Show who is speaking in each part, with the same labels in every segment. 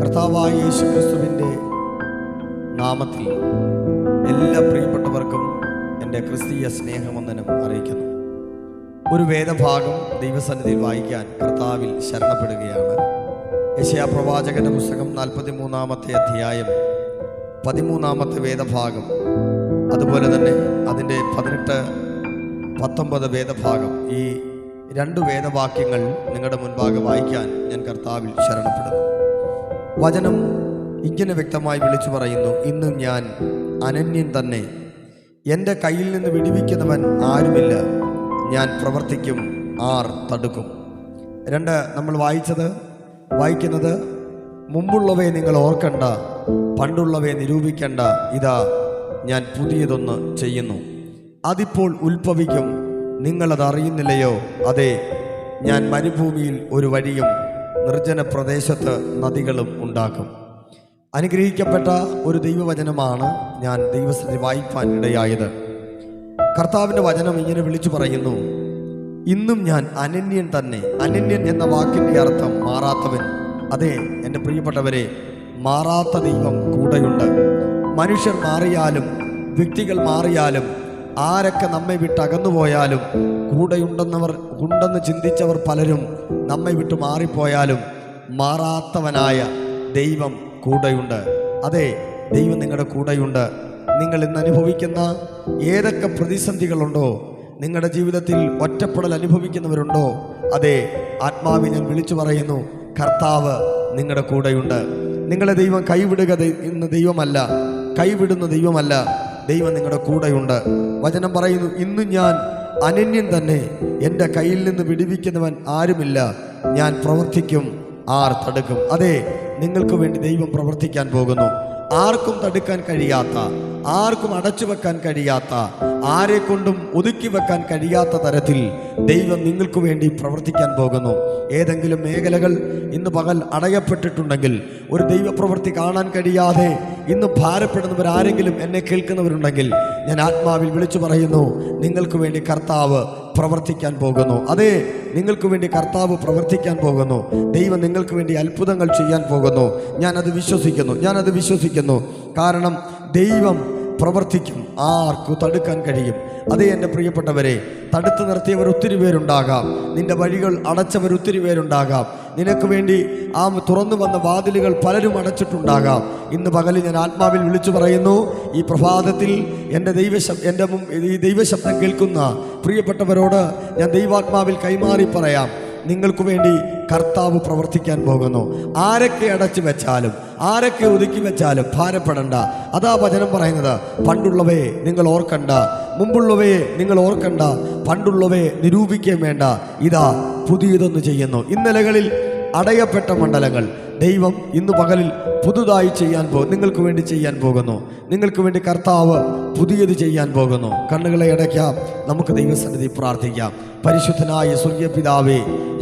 Speaker 1: കർത്താവായ യേശു ക്രിസ്തുവിന്റെ നാമത്തിൽ എല്ലാ പ്രിയപ്പെട്ടവർക്കും എന്റെ ക്രിസ്തീയ സ്നേഹവന്ദനം അറിയിക്കുന്നു. ഒരു വേദഭാഗം ദൈവസന്നിധിയിൽ വായിക്കാൻ കർത്താവിൽ ശരണപ്പെടുകയാണ്. യശയാ പ്രവാചകന്റെ പുസ്തകം നാൽപ്പത്തി മൂന്നാമത്തെ അധ്യായം പതിമൂന്നാമത്തെ വേദഭാഗം. അതുപോലെ തന്നെ അതിന്റെ പതിനെട്ട് പത്തൊമ്പത് വേദഭാഗം ഈ രണ്ട് വേദവാക്യങ്ങൾ നിങ്ങളുടെ മുൻപാകെ വായിക്കാൻ ഞാൻ കർത്താവിൽ ശരണപ്പെടുന്നു. വചനം ഇങ്ങനെ വ്യക്തമായി വിളിച്ചു പറയുന്നു ഇന്നും ഞാൻ അനന്യൻ തന്നെ. എന്റെ കയ്യിൽ നിന്ന് വിടിവിക്കുന്നവൻ ആരുമില്ല. ഞാൻ പ്രവർത്തിക്കും ആർ തടുക്കും. രണ്ട് നമ്മൾ വായിച്ചത് വായിക്കുന്നത് മുമ്പുള്ളവയെ നിങ്ങൾ ഓർക്കണ്ട പണ്ടുള്ളവയെ നിരൂപിക്കണ്ട. ഇതാ ഞാൻ പുതിയതൊന്ന് ചെയ്യുന്നു. അതിപ്പോൾ ഉൽഭവിക്കും നിങ്ങളത് അറിയുന്നില്ലയോ അതെ ഞാൻ മരുഭൂമിയിൽ ഒരു വഴിയും നിർജന പ്രദേശത്ത് നദികളും ഉണ്ടാക്കും. അനുഗ്രഹിക്കപ്പെട്ട ഒരു ദൈവവചനമാണ് ഞാൻ ദൈവസ്ഥിതി വായിപ്പാൻ ഇടയായത്. കർത്താവിന്റെ വചനം ഇങ്ങനെ വിളിച്ചു പറയുന്നു ഇന്നും ഞാൻ അനന്യൻ തന്നെ അനന്യൻ എന്ന വാക്കിന്റെ അർത്ഥം മാറാത്തവൻ. അതെ എന്റെ പ്രിയപ്പെട്ടവരെ മാറാത്ത ദൈവം കൂടെയുണ്ട്. മനുഷ്യർ മാറിയാലും വ്യക്തികൾ മാറിയാലും ആരൊക്കെ നമ്മെ വിട്ട് അകന്നുപോയാലും കൂടെയുണ്ടെന്നവർ ഉണ്ടെന്ന് ചിന്തിച്ചവർ പലരും നമ്മെ വിട്ട് മാറിപ്പോയാലും മാറാത്തവനായ ദൈവം കൂടെയുണ്ട്. അതെ ദൈവം നിങ്ങളുടെ കൂടെയുണ്ട്. നിങ്ങൾ ഇന്ന് അനുഭവിക്കുന്ന ഏതൊക്കെ പ്രതിസന്ധികളുണ്ടോ നിങ്ങളുടെ ജീവിതത്തിൽ ഒറ്റപ്പെടൽ അനുഭവിക്കുന്നവരുണ്ടോ അതെ ആത്മാവി ഞാൻ വിളിച്ചു പറയുന്നു കർത്താവ് നിങ്ങളുടെ കൂടെയുണ്ട്. നിങ്ങളെ ദൈവം കൈവിടുക ഇന്ന് ദൈവമല്ല കൈവിടുന്ന ദൈവമല്ല ദൈവം നിങ്ങളുടെ കൂടെയുണ്ട്. വചനം പറയുന്നു ഇന്ന് ഞാൻ അനന്യൻ തന്നെ. എന്റെ കയ്യിൽ നിന്ന് വിടുവിക്കുന്നവൻ ആരുമില്ല. ഞാൻ പ്രവർത്തിക്കും ആർ തടുക്കും. അതെ നിങ്ങൾക്ക് വേണ്ടി ദൈവം പ്രവർത്തിക്കാൻ പോകുന്നു. ആർക്കും തടുക്കാൻ കഴിയാത്ത ആർക്കും അടച്ചു വെക്കാൻ കഴിയാത്ത ആരെ കൊണ്ടും ഒതുക്കി വെക്കാൻ കഴിയാത്ത തരത്തിൽ ദൈവം നിങ്ങൾക്ക് വേണ്ടി പ്രവർത്തിക്കാൻ പോകുന്നു. ഏതെങ്കിലും മേഖലകൾ ഇന്ന് പകൽ അടയപ്പെട്ടിട്ടുണ്ടെങ്കിൽ ഒരു ദൈവപ്രവൃത്തി കാണാൻ കഴിയാതെ ഇന്ന് ഭാരപ്പെടുന്നവരാരെങ്കിലും എന്നെ കേൾക്കുന്നവരുണ്ടെങ്കിൽ ഞാൻ ആത്മാവിൽ വിളിച്ചു പറയുന്നു നിങ്ങൾക്ക് വേണ്ടി കർത്താവ് പ്രവർത്തിക്കാൻ പോകുന്നു. അതെ നിങ്ങൾക്ക് വേണ്ടി കർത്താവ് പ്രവർത്തിക്കാൻ പോകുന്നു. ദൈവം നിങ്ങൾക്ക് വേണ്ടി അത്ഭുതങ്ങൾ ചെയ്യാൻ പോകുന്നു. ഞാനത് വിശ്വസിക്കുന്നു ഞാനത് വിശ്വസിക്കുന്നു. കാരണം ദൈവം പ്രവർത്തിക്കും ആർക്കു തടുക്കാൻ കഴിയും. അതേ എന്റെ പ്രിയപ്പെട്ടവരെ തടുത്തു നിർത്തിയവർ ഒത്തിരി പേരുണ്ടാകാം. നിന്റെ വഴികൾ അടച്ചവർ ഒത്തിരി പേരുണ്ടാകാം. നിനക്ക് വേണ്ടി ആ തുറന്നു വന്ന വാതിലുകൾ പലരും അടച്ചിട്ടുണ്ടാകാം. ഇന്ന് പകലിൽ ഞാൻ ആത്മാവിൽ വിളിച്ചു പറയുന്നു ഈ പ്രഭാതത്തിൽ എന്റെ ദൈവശബ്ദം എന്റെ ഈ ദൈവശബ്ദം കേൾക്കുന്ന പ്രിയപ്പെട്ടവരോട് ഞാൻ ദൈവാത്മാവിൽ കൈമാറി പറയാം. നിങ്ങൾക്ക് വേണ്ടി കർത്താവ് പ്രവർത്തിക്കാൻ പോകുന്നു. ആരൊക്കെ അടച്ചു വെച്ചാലും ആരൊക്കെ ഒതുക്കി വെച്ചാലും ഭാരപ്പെടണ്ട. അതാ വചനം പറയുന്നത്. പണ്ടുള്ളവയെ നിങ്ങൾ ഓർക്കണ്ട. മുമ്പുള്ളവയെ നിങ്ങൾ ഓർക്കണ്ട. പണ്ടുള്ളവയെ നിരൂപിക്കുകയും വേണ്ട. ഇതാ പുതിയതൊന്ന് ചെയ്യുന്നു. ഇന്നലകളിൽ അടയപ്പെട്ട മണ്ഡലങ്ങൾ. ദൈവം ഇന്ന് പകലിൽ പുതുതായി ചെയ്യാൻ പോകും നിങ്ങൾക്ക് വേണ്ടി ചെയ്യാൻ പോകുന്നു. നിങ്ങൾക്ക് വേണ്ടി കർത്താവ് പുതിയത് ചെയ്യാൻ പോകുന്നു. കണ്ണുകളെ അടയ്ക്കാം. നമുക്ക് ദൈവസന്നിധി പ്രാർത്ഥിക്കാം. പരിശുദ്ധനായ സ്വർഗീയ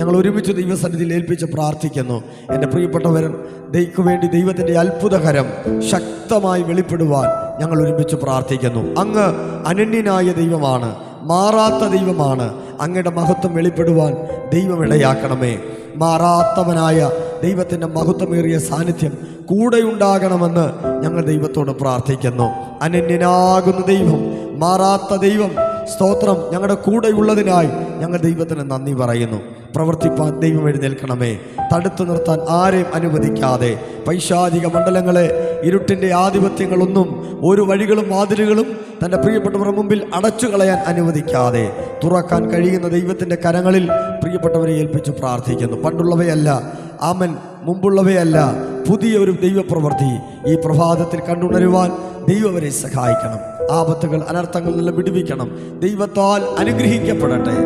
Speaker 1: ഞങ്ങൾ ഒരുമിച്ച് ദൈവസന്നിധിയിൽ ഏൽപ്പിച്ച് പ്രാർത്ഥിക്കുന്നു. എന്റെ പ്രിയപ്പെട്ടവരൻ ദൈക്ക് വേണ്ടി ദൈവത്തിന്റെ അത്ഭുതകരം ശക്തമായി വെളിപ്പെടുവാൻ ഞങ്ങൾ ഒരുമിച്ച് പ്രാർത്ഥിക്കുന്നു. അങ്ങ് അനന്യനായ ദൈവമാണ് മാറാത്ത ദൈവമാണ്. അങ്ങയുടെ മഹത്വം വെളിപ്പെടുവാൻ ദൈവം ഇടയാക്കണമേ. മാറാത്തവനായ ദൈവത്തിന്റെ മഹത്വമേറിയ സാന്നിധ്യം കൂടെയുണ്ടാകണമെന്ന് ഞങ്ങൾ ദൈവത്തോട് പ്രാർത്ഥിക്കുന്നു. അനന്യനാകുന്ന ദൈവം മാറാത്ത ദൈവം സ്തോത്രം ഞങ്ങളുടെ കൂടെയുള്ളതിനായി ഞങ്ങൾ ദൈവത്തിന് നന്ദി പറയുന്നു. പ്രവർത്തിപ്പാൻ ദൈവം എഴുന്നേൽക്കണമേ. തടുത്തു നിർത്താൻ ആരെയും അനുവദിക്കാതെ പൈശാചിക മണ്ഡലങ്ങളെ ഇരുട്ടിന്റെ ആധിപത്യങ്ങളൊന്നും ഒരു വഴികളും വാതിലുകളും തന്റെ പ്രിയപ്പെട്ടവരുടെ മുമ്പിൽ അടച്ചു കളയാൻ അനുവദിക്കാതെ തുറക്കാൻ കഴിയുന്ന ദൈവത്തിന്റെ കരങ്ങളിൽ പ്രിയപ്പെട്ടവരെ ഏൽപ്പിച്ച് പ്രാർത്ഥിക്കുന്നു. പണ്ടുള്ളവയല്ല ആമൻ മുമ്പുള്ളവയല്ല പുതിയ ഒരു ദൈവപ്രവൃത്തി ഈ പ്രഭാതത്തിൽ കണ്ടുണരുവാൻ ദൈവവരെ സഹായിക്കണം. ആപത്തുകൾ അനർത്ഥങ്ങൾ നിന്ന് വിടുവിക്കണം. ദൈവത്താൽ അനുഗ്രഹിക്കപ്പെടട്ടെ.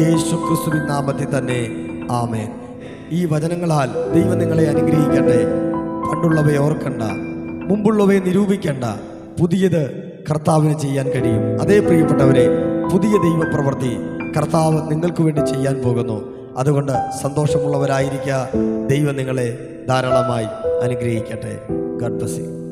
Speaker 1: യേശു ക്രിസ്തുവിൻ നാമത്തിൽ തന്നെ ആമേൻ. ഈ വചനങ്ങളാൽ ദൈവം നിങ്ങളെ അനുഗ്രഹിക്കട്ടെ. പണ്ടുള്ളവയെ ഓർക്കണ്ട മുമ്പുള്ളവയെ നിരൂപിക്കണ്ട. പുതിയത് കർത്താവിന് ചെയ്യാൻ കഴിയും. അതേ പ്രിയപ്പെട്ടവരെ പുതിയ ദൈവപ്രവൃത്തി കർത്താവ് നിങ്ങൾക്ക് വേണ്ടി ചെയ്യാൻ പോകുന്നു. അതുകൊണ്ട് സന്തോഷമുള്ളവരായിരിക്കുക ദൈവം നിങ്ങളെ ധാരാളമായി അനുഗ്രഹിക്കട്ടെ. Garh bless you